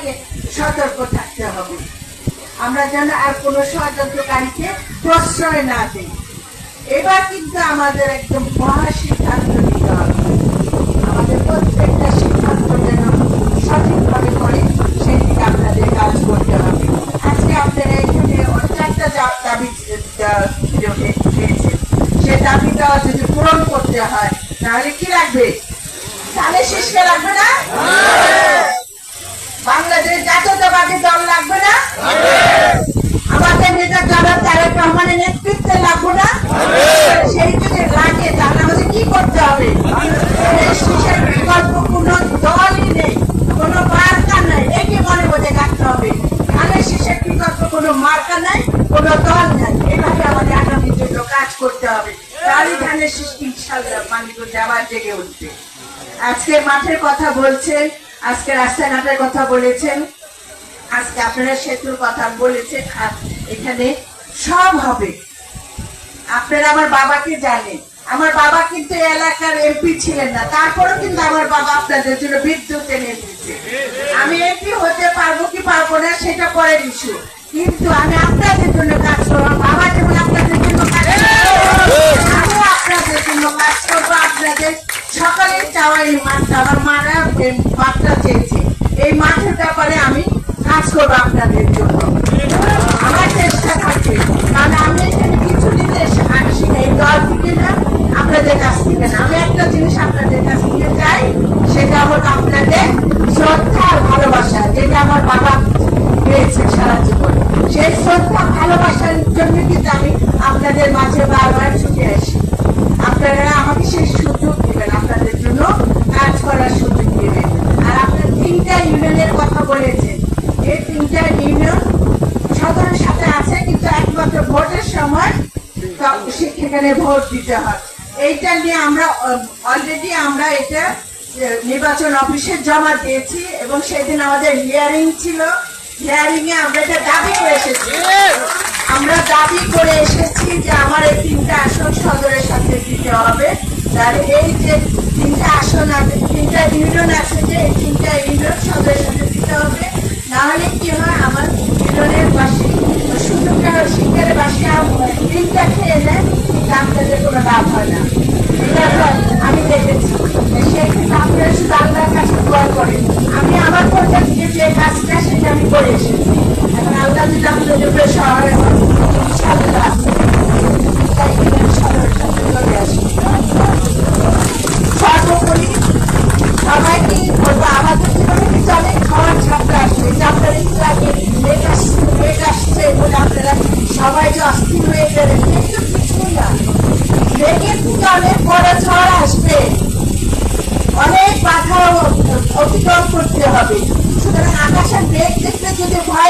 সবাইকে সতর্ক থাকতে হবে। আমরা যেন আর কোনো ষড়যন্ত্রকারীকে প্রশ্রয় না দিই। এবার কিন্তু আমাদের একদম মহা সিদ্ধান্ত নিতে হবে। আমাদের প্রত্যেকটা সিদ্ধান্ত যেন সঠিকভাবে করে সেই দিকে আপনাদের কাজ করতে হবে। আজকে আপনারা এখানে জা- দাবি পেয়েছেন। সে দাবিটা যদি পূরণ করতে হয়, তাহলে কি লাগবে? তাহলে শেষকে লাগবে না? বাংলাদেশ জাতীয়তাবাদী দল লাগবে না? আমাদের নেতা জনাব তারেক রহমানের নেতৃত্বে লাগবে না? সেই যদি লাগে তাহলে আমাদের কি করতে হবে? বিকল্প কোনো দলই নেই কোনো মার্কা নাই। একে মনে বোঝে রাখতে হবে। তাহলে শিশের বিকল্প কোনো মার্কা নাই কোনো দল নাই। এভাবে আমাদের আগামীর জন্য কাজ করতে হবে। তারই ধানের শিশ ইনশাল্লাহ আবার জেগে উঠবে। আজকে মাঠের কথা বলছেন আজকে রাস্তাঘাটের কথা বলেছেন। আজকে আপনারা সেতুর কথা বলেছেন আর এখানে সব হবে। আপনারা আমার বাবাকে জানেন। আমার বাবা কিন্তু এলাকার এমপি ছিলেন না। তারপরেও কিন্তু আমার বাবা আপনাদের জন্য বিদ্যুৎ এনে দিচ্ছে আমি এমপি হতে পারব কি পারব না সেটা পরের ইস্যু কিন্তু আমি আপনাদের জন্য কাজ করব। আমার বাবা যেমন আপনাদের জন্য কাজ আমিও আপনাদের জন্য কাজ করব। আপনাদের সকালের চাওয়া এই মাঠটা আমার মারা এই মাঠটা চেয়েছে। এই মাঠের ব্যাপারে আমি কাজ করব আপনাদের জন্য। আমার চেষ্টা থাকবে। কারণ আমি এখানে কিছু দিতে আসি না এই দল থেকে না আপনাদের কাছ থেকে না। আমি একটা জিনিস আপনাদের কাছ থেকে চাই, সেটা হলো আপনাদের শ্রদ্ধা আর ভালোবাসা, যেটা আমার বাবা পেয়েছে সারা জীবন। সেই শ্রদ্ধা ভালোবাসার জন্য কিন্তু আমি আপনাদের মাঝে বারবার ছুটে আসি। আপনারা আমাকে সেই সুযোগ দিবেন আপনাদের জন্য কাজ করার সুযোগ দিবেন আর আপনার তিনটা ইউনিয়নের কথা বলেছে। এই তিনটা ইউনিয়ন সাধারণ সাথে আছে, কিন্তু একমাত্র ভোটের সময় সেখানে ভোট দিতে হয়। এইটা নিয়ে আমরা অলরেডি আমরা এটা নির্বাচন অফিসে জমা দিয়েছি এবং সেদিন আমাদের হিয়ারিং ছিল। হিয়ারিং এ আমরা এটা দাবি করে এসেছি। আমরা দাবি করে এসেছি যে আমার এই তিনটা আসন সদরের সাথে দিতে হবে। তার এই যে তিনটা আসন আছে, তিনটা ইউনিয়ন আছে যে, এই তিনটা ইউনিয়ন সদরের সাথে দিতে হবে। নাহলে কি হয়, আমার ইউনিয়নের বাসী শুধু শিক্ষার বাসী তিনটা খেয়ে নেয়, আপনাদের কোনো লাভ হয় না। আমি দেখেছি সেই ক্ষেত্রে আপনারা শুধু আল্লাহর কাছে দোয়া করেন। আমি আমার পর্যায়ে থেকে যে কাজটা সেটা আমি করে এসেছি। এখন আল্লাহ যদি আপনাদের উপরে সহায় হয়, ইনশাআল্লাহ। তাই এখানে সবাই অস্থির হয়ে কিন্তু কিছুই না। লেগের থেকে অনেক বড় ঝড় আসবে। অনেক বাধা অতিক্রম করতে হবে। সুতরাং আকাশের মেঘ দেখতে যদি ভয়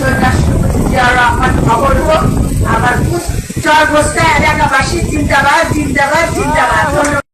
রহমান খবর হোক আমার চর বস্তা এলাকাবাসী জিন্দাবাদ জিন্দাবাদ জিন্দাবাদ